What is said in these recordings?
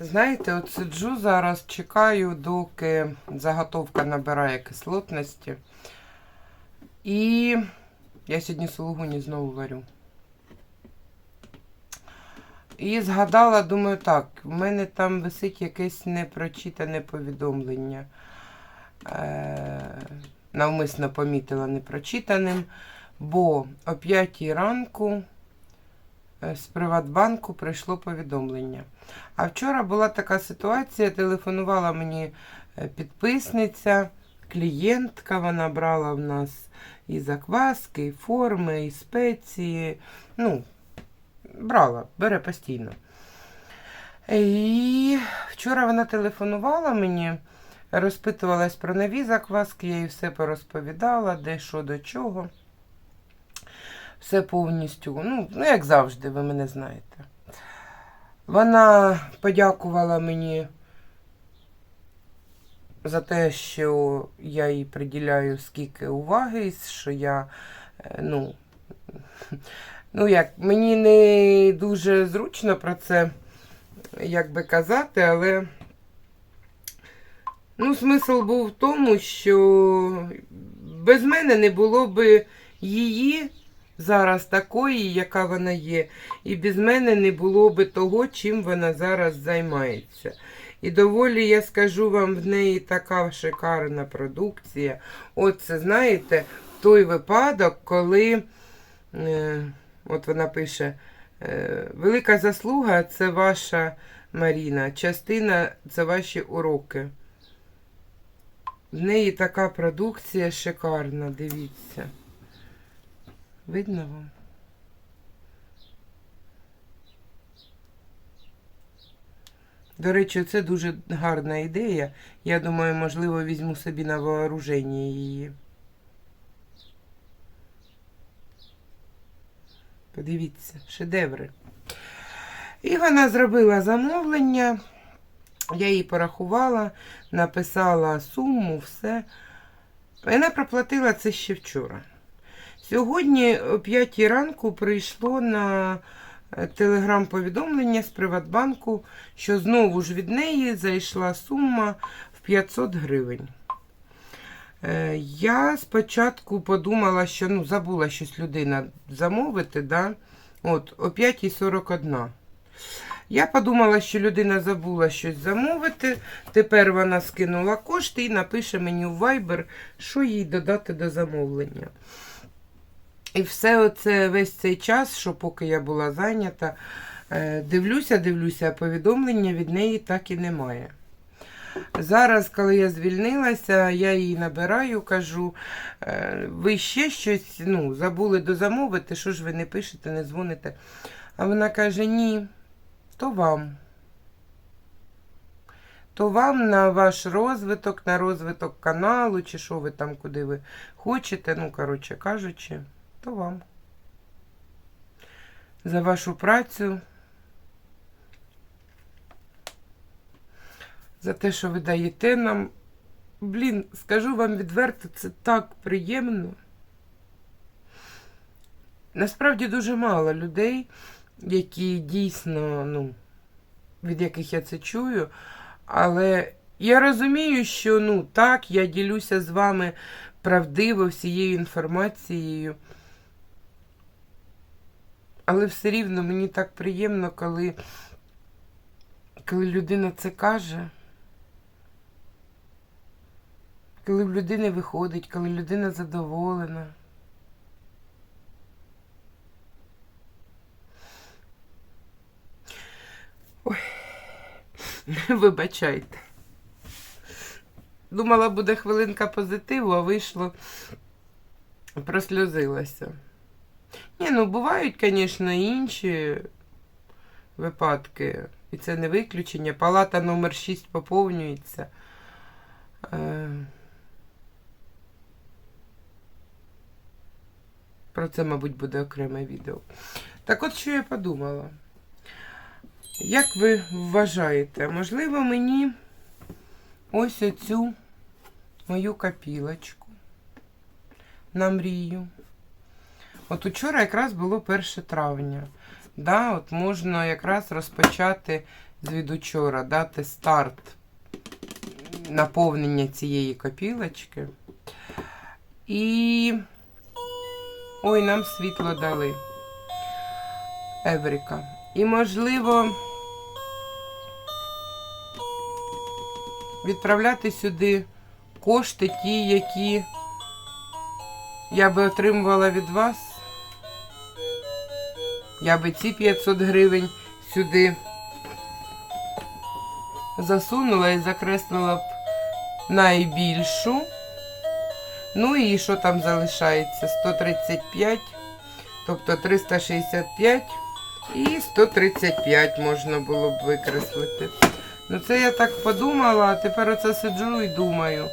Знаєте, от сиджу зараз, чекаю, доки заготовка набирає кислотності. І я сьогодні сулугуні знову варю. І згадала, думаю, так, в мене там висить якесь непрочитане повідомлення. Е, навмисно помітила непрочитаним, бо о 5 ранку е, з Приватбанку прийшло повідомлення. А вчора була така ситуація, телефонувала мені е, підписниця, клієнтка, вона брала в нас і закваски, і форми, і спеції. Ну, брала, бере постійно. І вчора вона телефонувала мені, розпитувалась про нові закваски, я їй все порозповідала, де що до чого. Все повністю, ну, ну як завжди, ви мене знаєте. Вона подякувала мені за те, що я їй приділяю скільки уваги, що я, е, ну, ну як, мені не дуже зручно про це як казати, але ну, смисл був в тому, що без мене не було би її зараз такої, яка вона є, і без мене не було би того, чим вона зараз займається. І доволі, я скажу вам, в неї така шикарна продукція. От це, знаєте, той випадок, коли, е, от вона пише, е, велика заслуга це ваша Маріна, частина це ваші уроки. В неї така продукція шикарна, дивіться. Видно вам? До речі, це дуже гарна ідея. Я думаю, можливо, візьму собі на вооруження її. Подивіться, шедеври. І вона зробила замовлення. Я їй порахувала, написала суму, все. Вона проплатила це ще вчора. Сьогодні о 5 ранку прийшло на е, телеграм-повідомлення з Приватбанку, що знову ж від неї зайшла сума в 500 гривень. Е, Я спочатку подумала, що ну, забула щось людина замовити, да? От, о 5.41. Я подумала, що людина забула щось замовити. Тепер вона скинула кошти і напише мені у Viber, що їй додати до замовлення. І все оце весь цей час, що поки я була зайнята, е, дивлюся, дивлюся, а повідомлення від неї так і немає. Зараз, коли я звільнилася, я їй набираю, кажу, «Е, ви ще щось ну, забули дозамовити, що ж ви не пишете, не дзвоните. А вона каже, ні, то вам. То вам на ваш розвиток, на розвиток каналу, чи що ви там, куди ви хочете, ну, коротше кажучи, то вам. За вашу працю. За те, що ви даєте нам. Блін, скажу вам відверто, це так приємно. Насправді дуже мало людей, які дійсно, ну, від яких я це чую. Але я розумію, що ну так, я ділюся з вами правдиво всією інформацією. Але все рівно мені так приємно, коли, коли людина це каже. Коли в людини виходить, коли людина задоволена. Ой, вибачайте. Думала, буде хвилинка позитиву, а вийшло, просльозилася. Ні, ну бувають, звісно, інші випадки. І це не виключення. Палата номер 6 поповнюється. Е, Про це, мабуть, буде окреме відео. Так от що я подумала? Як ви вважаєте, можливо, мені ось оцю мою копілочку на мрію. От учора якраз було 1 травня. Да, от можна якраз розпочати від учора, дати старт наповнення цієї копілочки. І. Ой, нам світло дали. Еврика. І, можливо, відправляти сюди кошти, ті, які я би отримувала від вас. Я би ці 500 гривень сюди засунула і закреслила б найбільшу. Ну і що там залишається? 135, тобто 365 і 135 можна було б викреслити. Ну це я так подумала, а тепер оце сиджу і думаю.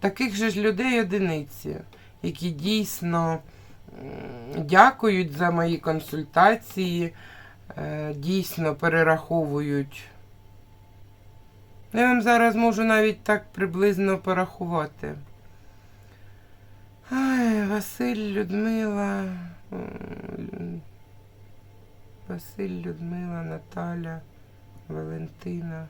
Таких же ж людей одиниці, які дійсно дякують за мої консультації, е, дійсно перераховують. Я вам зараз можу навіть так приблизно порахувати. Василь, Людмила. Василь, Людмила, Наталя, Валентина.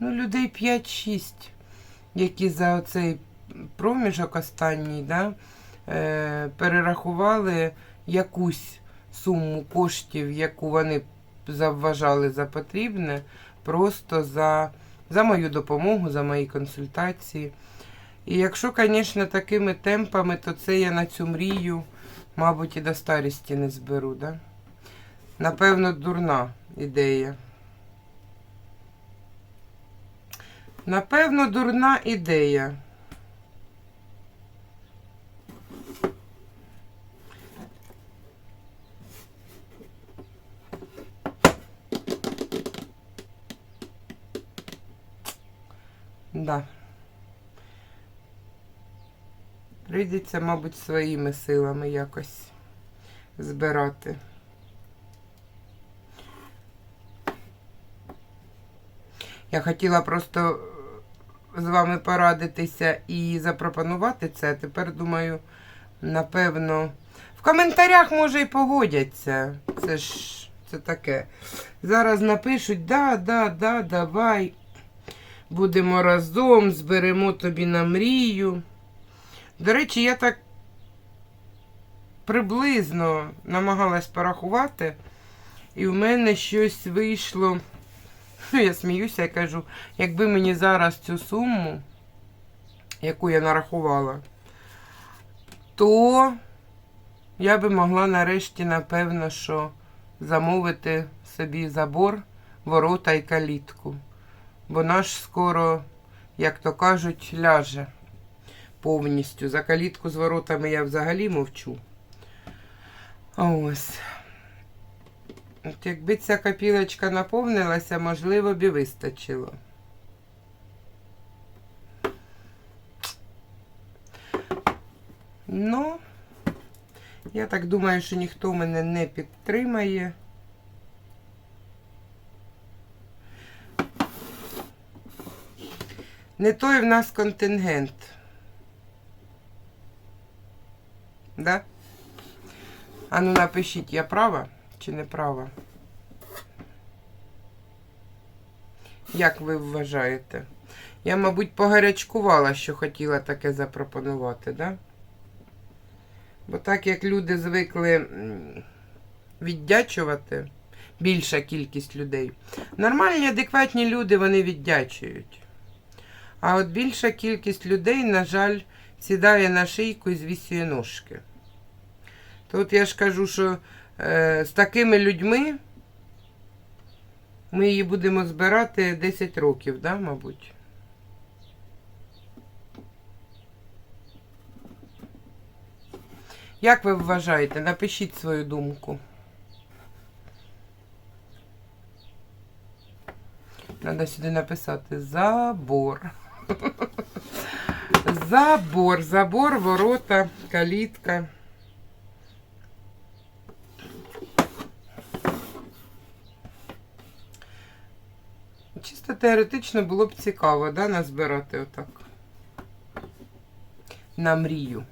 Ну, людей 5-6, які за оцей проміжок останній, да, е, перерахували якусь суму коштів, яку вони завважали за потрібне, просто за, за мою допомогу, за мої консультації. І якщо, звісно, такими темпами, то це я на цю мрію, мабуть, і до старості не зберу. Да? Напевно, дурна ідея. Напевно, дурна ідея. Да. Прийдеться, мабуть, своїми силами якось збирати. Я хотіла просто з вами порадитися і запропонувати це. Тепер думаю, напевно, в коментарях може і погодяться. Це ж це таке. Зараз напишуть, да, да, да, давай. Будемо разом, зберемо тобі на мрію. До речі, я так приблизно намагалась порахувати, і в мене щось вийшло. Ну, я сміюся і кажу, якби мені зараз цю суму, яку я нарахувала, то я би могла нарешті, напевно, що замовити собі забор, ворота і калітку. Бо наш скоро, як то кажуть, ляже повністю. За калітку з воротами я взагалі мовчу. Ось. От якби ця копілочка наповнилася, можливо, б і вистачило. Ну, я так думаю, що ніхто мене не підтримає. Не той в нас контингент. Да? А ну напишіть, я права чи не права? Як ви вважаєте? Я, мабуть, погарячкувала, що хотіла таке запропонувати, да? Бо так як люди звикли віддячувати, більша кількість людей. Нормальні, адекватні люди, вони віддячують. А от більша кількість людей, на жаль, сідає на шийку і звісює ножки. То от я ж кажу, що е, з такими людьми ми її будемо збирати 10 років, да, мабуть. Як ви вважаєте? Напишіть свою думку. Треба сюди написати забор. Забор, забор, ворота, калітка. Теоретично було б цікаво, да, назбирати отак. На мрію.